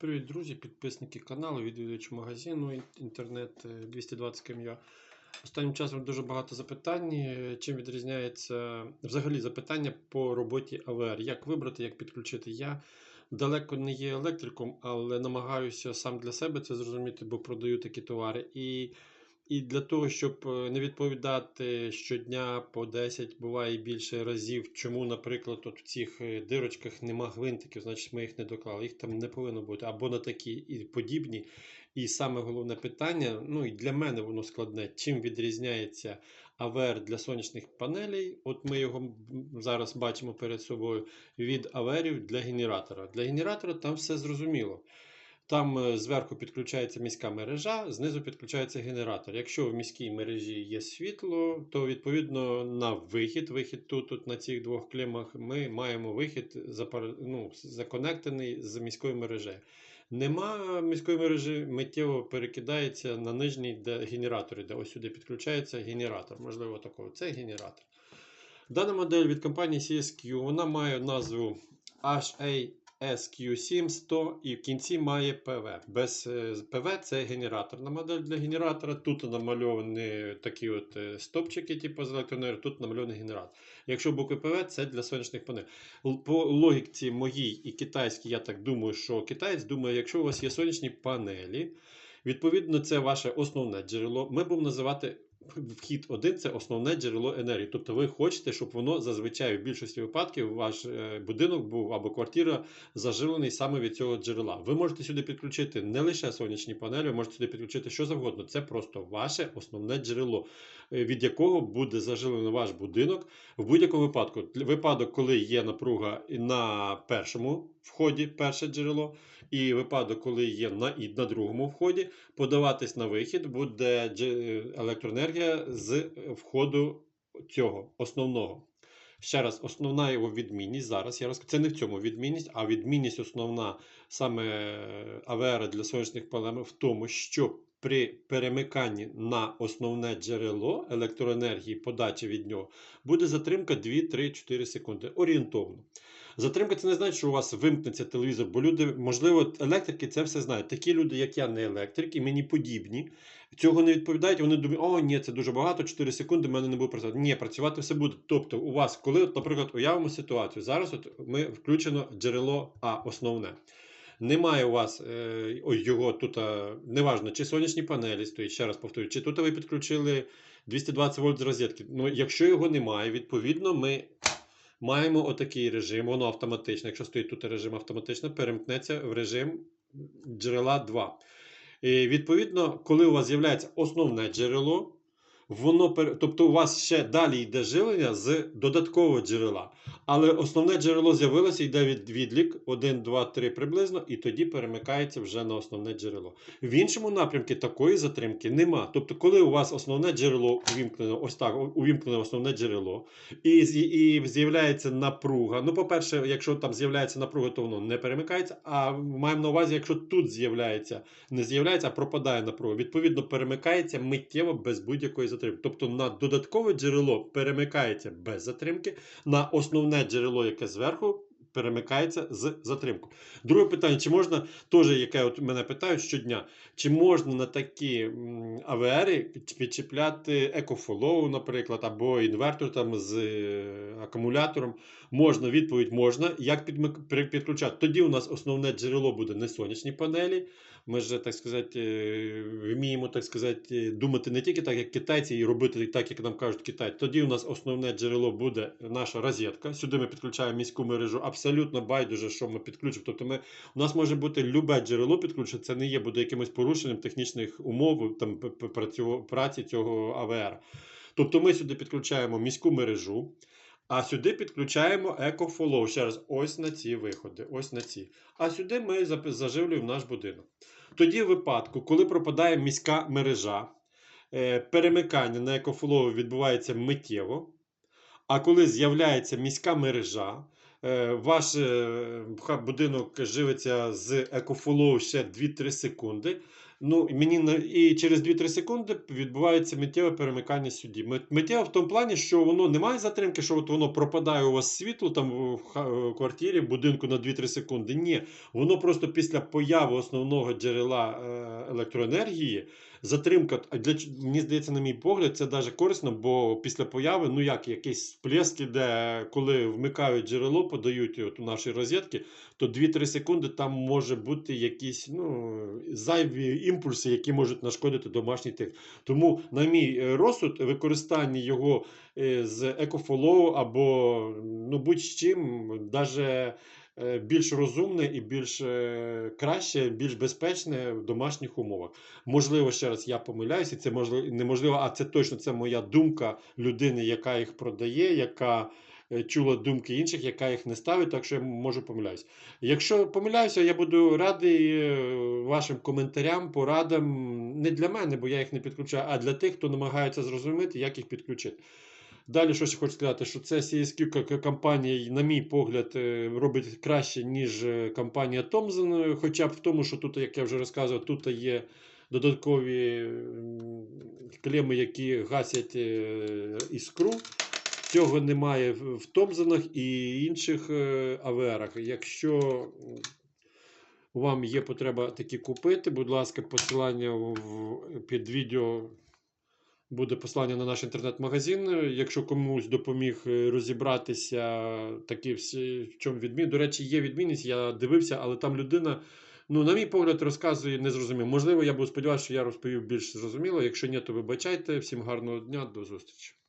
Привіт, друзі, підписники каналу, відвідувачі магазину інтернет е, 220 км Останнім часом дуже багато запитань. е, Чим відрізняється взагалі запитання по роботі АВР? Як вибрати, як підключити? Я далеко не є електриком, але намагаюся сам для себе це зрозуміти, бо продаю такі товари. І, і для того, щоб е, не відповідати щодня по 10, буває більше разів, чому, наприклад, от в цих е, дирочках нема гвинтиків, значить ми їх не доклали. Їх там не повинно бути, або на такі і подібні. І саме головне питання, ну і для мене воно складне, чим відрізняється АВР для сонячних панелей. От ми його зараз бачимо перед собою від аверів для генератора. Для генератора там все зрозуміло. Там е, зверху підключається міська мережа, знизу підключається генератор. Якщо в міській мережі є світло, то відповідно на вихід, вихід тут, тут на цих двох клемах, ми маємо вихід ну, законектений з міською мережею. Нема міської мережі, миттєво перекидається на нижній де генератор іде. Ось сюди підключається генератор. Можливо, такого. Це генератор. Дана модель від компанії CSQ вона має назву HASQ700 і в кінці має ПВ. Без е, ПВ це генераторна модель для генератора. Тут намальовані такі от е, стопчики, типу з електроенергії, тут намальований генератор. Якщо букви ПВ, це для сонячних панелей. По логіці моїй і китайській, я так думаю, що китаєць думає, якщо у вас є сонячні панелі, відповідно, це ваше основне джерело. Ми будемо називати вхід один це основне джерело енергії. Тобто ви хочете, щоб воно зазвичай в більшості випадків ваш е, будинок був або квартира заживлений саме від цього джерела. Ви можете сюди підключити не лише сонячні панелі, ви можете сюди підключити що завгодно. Це просто ваше основне джерело, е, від якого буде заживлений ваш будинок в будь-якому випадку. Випадок, коли є напруга на першому вході, перше джерело, і випадок, коли є на, і на другому вході, подаватись на вихід буде дже- електроенергія з входу цього основного. Ще раз, основна його відмінність зараз. Я розкажу, це не в цьому відмінність, а відмінність основна саме АВР для сонячних панелей в тому, що при перемиканні на основне джерело електроенергії, подачі від нього, буде затримка 2-3-4 секунди. Орієнтовно. Затримка це не значить, що у вас вимкнеться телевізор, бо люди, можливо, електрики це все знають. Такі люди, як я, не електрик, і мені подібні, цього не відповідають. Вони думають, о, ні, це дуже багато, 4 секунди, в мене не буде працювати. Ні, працювати все буде. Тобто, у вас, коли, наприклад, уявимо ситуацію, зараз от ми включено джерело А, основне. Немає у вас е, його тут, неважно, чи сонячні панелі стоять, ще раз повторюю, чи тут ви підключили 220 вольт з розетки. Ну, якщо його немає, відповідно, ми маємо отакий режим, воно автоматично, якщо стоїть тут режим автоматично, перемкнеться в режим джерела 2. І відповідно, коли у вас з'являється основне джерело, воно тобто у вас ще далі йде живлення з додаткового джерела. Але основне джерело з'явилося, йде від відлік 1, 2, 3 приблизно, і тоді перемикається вже на основне джерело. В іншому напрямку такої затримки нема. Тобто, коли у вас основне джерело увімкнено, ось так, увімкнено основне джерело, і, і з'являється напруга. Ну, по-перше, якщо там з'являється напруга, то воно не перемикається. А маємо на увазі, якщо тут з'являється, не з'являється, а пропадає напруга, відповідно, перемикається миттєво без будь-якої затримки. Тобто на додаткове джерело перемикається без затримки, на основне джерело, яке зверху. Перемикається з затримкою. Друге питання: чи можна, теж, яке от мене питають щодня, чи можна на такі м, АВРи підчіпляти екофолоу, наприклад, або інвертор там з е, акумулятором? Можна, відповідь можна. Як підключати? Тоді у нас основне джерело буде не сонячні панелі. Ми ж, так сказати, е, вміємо, так сказати, думати не тільки так, як китайці, і робити так, як нам кажуть китайці. Тоді у нас основне джерело буде наша розетка. Сюди ми підключаємо міську мережу. Абсолютно байдуже, що ми підключимо. Тобто ми, у нас може бути любе джерело підключено, це не є буде якимось порушенням технічних умов там, праці цього АВР. Тобто ми сюди підключаємо міську мережу. А сюди підключаємо EcoFollow. Ще раз, ось на ці виходи, ось на ці. А сюди ми заживлюємо наш будинок. Тоді, в випадку, коли пропадає міська мережа, е, перемикання на EcoFlow відбувається миттєво. А коли з'являється міська мережа, ваш е, будинок живиться з екофолоу ще 2-3 секунди. Ну, мені і через 2-3 секунди відбувається миттєве перемикання. Мит- Миттєве в тому плані, що воно не має затримки, що от воно пропадає у вас світло там в квартирі, в будинку на 2-3 секунди. Ні, воно просто після появи основного джерела е, електроенергії. Затримка, а для, мені здається, на мій погляд, це навіть корисно, бо після появи, ну як, якийсь сплеск іде, коли вмикають джерело, подають от у наші розетки, то 2-3 секунди там може бути якісь ну, зайві імпульси, які можуть нашкодити домашній техніці. Тому, на мій е, розсуд, використання його е, з екофолоу або ну, будь-з чим, навіть більш розумне і більш е, краще, більш безпечне в домашніх умовах. Можливо, ще раз я помиляюся, це можливо неможливо, а це точно це моя думка людини, яка їх продає, яка е, чула думки інших, яка їх не ставить, так що я можу помиляюся. Якщо помиляюся, я буду радий е, вашим коментарям, порадам не для мене, бо я їх не підключаю, а для тих, хто намагається зрозуміти, як їх підключити. Далі, що ще хочу сказати, що це CSQ компанія, на мій погляд, е, робить краще, ніж е, компанія Thomson, хоча б в тому, що тут, як я вже розказував, тут є додаткові клеми, які гасять е, іскру. Цього немає в Томзонах і інших е, АВРах. Якщо вам є потреба такі купити, будь ласка, посилання під відео буде посилання на наш інтернет-магазин. Якщо комусь допоміг е, розібратися, такі всі, в чому відмін. До речі, є відмінність, я дивився, але там людина. Ну, на мій погляд, розказує незрозуміло. Можливо, я буду сподіватися, що я розповів більш зрозуміло. Якщо ні, то вибачайте. Всім гарного дня, до зустрічі.